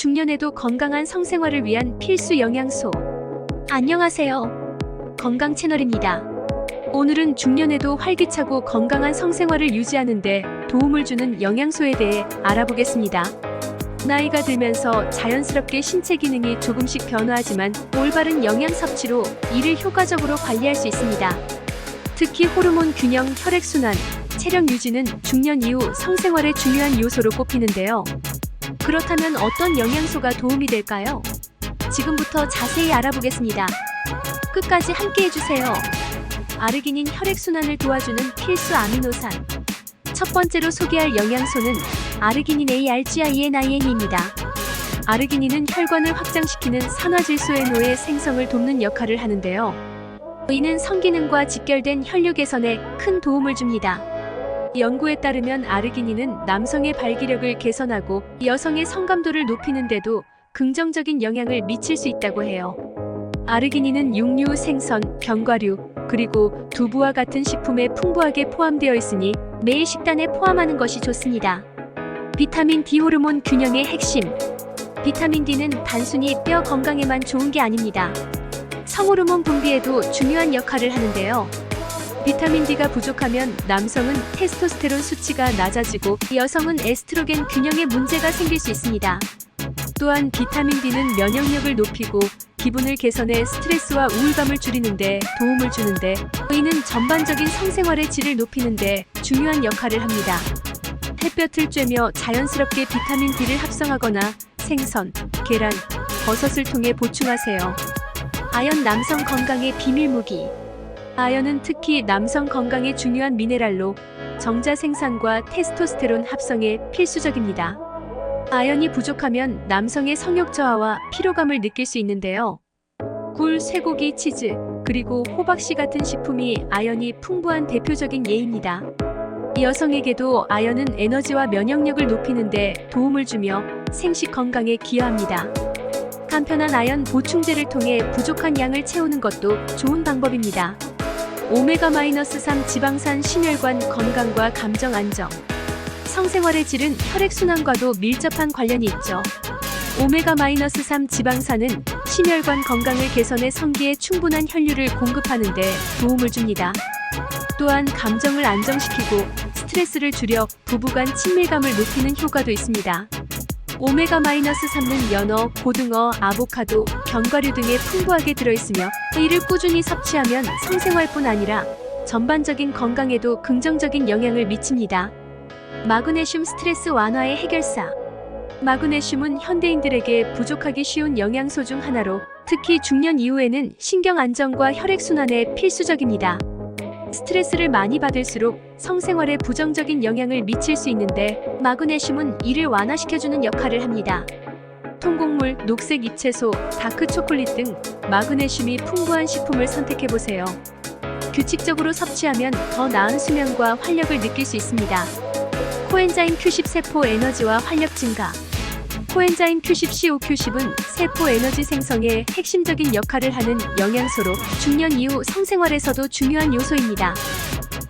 중년에도 건강한 성생활을 위한 필수 영양소. 안녕하세요. 건강 채널입니다. 오늘은 중년에도 활기차고 건강한 성생활을 유지하는데 도움을 주는 영양소에 대해 알아보겠습니다. 나이가 들면서 자연스럽게 신체 기능이 조금씩 변화하지만 올바른 영양 섭취로 이를 효과적으로 관리할 수 있습니다. 특히 호르몬 균형, 혈액순환, 체력 유지는 중년 이후 성생활의 중요한 요소로 꼽히는데요. 그렇다면 어떤 영양소가 도움이 될까요? 지금부터 자세히 알아보겠습니다. 끝까지 함께 해주세요. 아르기닌 혈액순환을 도와주는 필수 아미노산. 첫 번째로 소개할 영양소는 아르기닌 ARGININ입니다. 아르기닌은 혈관을 확장시키는 산화질소에노의 생성을 돕는 역할을 하는데요. 이는 성기능과 직결된 혈류 개선에 큰 도움을 줍니다. 연구에 따르면 아르기닌은 남성의 발기력을 개선하고 여성의 성감도를 높이는 데도 긍정적인 영향을 미칠 수 있다고 해요. 아르기닌은 육류, 생선, 견과류, 그리고 두부와 같은 식품에 풍부하게 포함되어 있으니 매일 식단에 포함하는 것이 좋습니다. 비타민 D 호르몬 균형의 핵심. 비타민 D는 단순히 뼈 건강에만 좋은 게 아닙니다. 성호르몬 분비에도 중요한 역할을 하는데요. 비타민 D가 부족하면 남성은 테스토스테론 수치가 낮아지고 여성은 에스트로겐 균형에 문제가 생길 수 있습니다. 또한 비타민 D는 면역력을 높이고 기분을 개선해 스트레스와 우울감을 줄이는데 도움을 주는데 이는 전반적인 성생활의 질을 높이는데 중요한 역할을 합니다. 햇볕을 쬐며 자연스럽게 비타민 D를 합성하거나 생선, 계란, 버섯을 통해 보충하세요. 아연 남성 건강의 비밀 무기. 아연은 특히 남성 건강에 중요한 미네랄로 정자 생산과 테스토스테론 합성에 필수적입니다. 아연이 부족하면 남성의 성욕 저하와 피로감을 느낄 수 있는데요. 굴, 쇠고기, 치즈, 그리고 호박씨 같은 식품이 아연이 풍부한 대표적인 예입니다. 여성에게도 아연은 에너지와 면역력을 높이는데 도움을 주며 생식 건강에 기여합니다. 간편한 아연 보충제를 통해 부족한 양을 채우는 것도 좋은 방법입니다. 오메가-3 지방산 심혈관 건강과 감정 안정. 성생활의 질은 혈액순환과도 밀접한 관련이 있죠. 오메가-3 지방산은 심혈관 건강을 개선해 성기에 충분한 혈류를 공급하는 데 도움을 줍니다. 또한 감정을 안정시키고 스트레스를 줄여 부부간 친밀감을 높이는 효과도 있습니다. 오메가-3는 연어, 고등어, 아보카도, 견과류 등에 풍부하게 들어있으며 이를 꾸준히 섭취하면 성생활뿐 아니라 전반적인 건강에도 긍정적인 영향을 미칩니다. 마그네슘 스트레스 완화의 해결사. 마그네슘은 현대인들에게 부족하기 쉬운 영양소 중 하나로 특히 중년 이후에는 신경 안정과 혈액순환에 필수적입니다. 스트레스를 많이 받을수록 성생활에 부정적인 영향을 미칠 수 있는데 마그네슘은 이를 완화시켜주는 역할을 합니다. 통곡물, 녹색 잎채소, 다크 초콜릿 등 마그네슘이 풍부한 식품을 선택해보세요. 규칙적으로 섭취하면 더 나은 수면과 활력을 느낄 수 있습니다. 코엔자임 Q10 세포 에너지와 활력 증가. 코엔자임 Q10 CO-Q10은 세포 에너지 생성에 핵심적인 역할을 하는 영양소로 중년 이후 성생활에서도 중요한 요소입니다.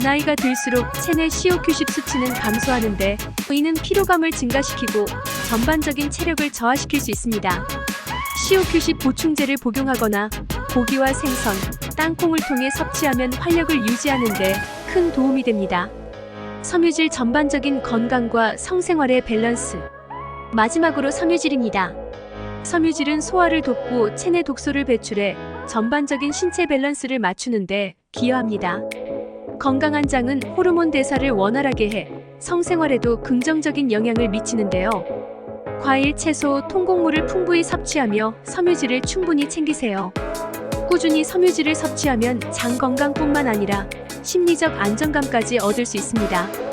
나이가 들수록 체내 CO-Q10 수치는 감소하는데 이는 피로감을 증가시키고 전반적인 체력을 저하시킬 수 있습니다. CO-Q10 보충제를 복용하거나 고기와 생선, 땅콩을 통해 섭취하면 활력을 유지하는데 큰 도움이 됩니다. 섬유질 전반적인 건강과 성생활의 밸런스. 마지막으로 섬유질입니다. 섬유질은 소화를 돕고 체내 독소를 배출해 전반적인 신체 밸런스를 맞추는데 기여합니다. 건강한 장은 호르몬 대사를 원활하게 해 성생활에도 긍정적인 영향을 미치는데요. 과일, 채소, 통곡물을 풍부히 섭취하며 섬유질을 충분히 챙기세요. 꾸준히 섬유질을 섭취하면 장 건강뿐만 아니라 심리적 안정감까지 얻을 수 있습니다.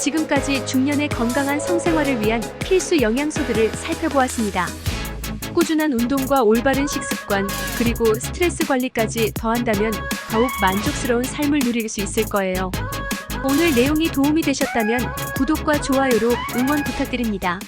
지금까지 중년의 건강한 성생활을 위한 필수 영양소들을 살펴보았습니다. 꾸준한 운동과 올바른 식습관, 그리고 스트레스 관리까지 더한다면 더욱 만족스러운 삶을 누릴 수 있을 거예요. 오늘 내용이 도움이 되셨다면 구독과 좋아요로 응원 부탁드립니다.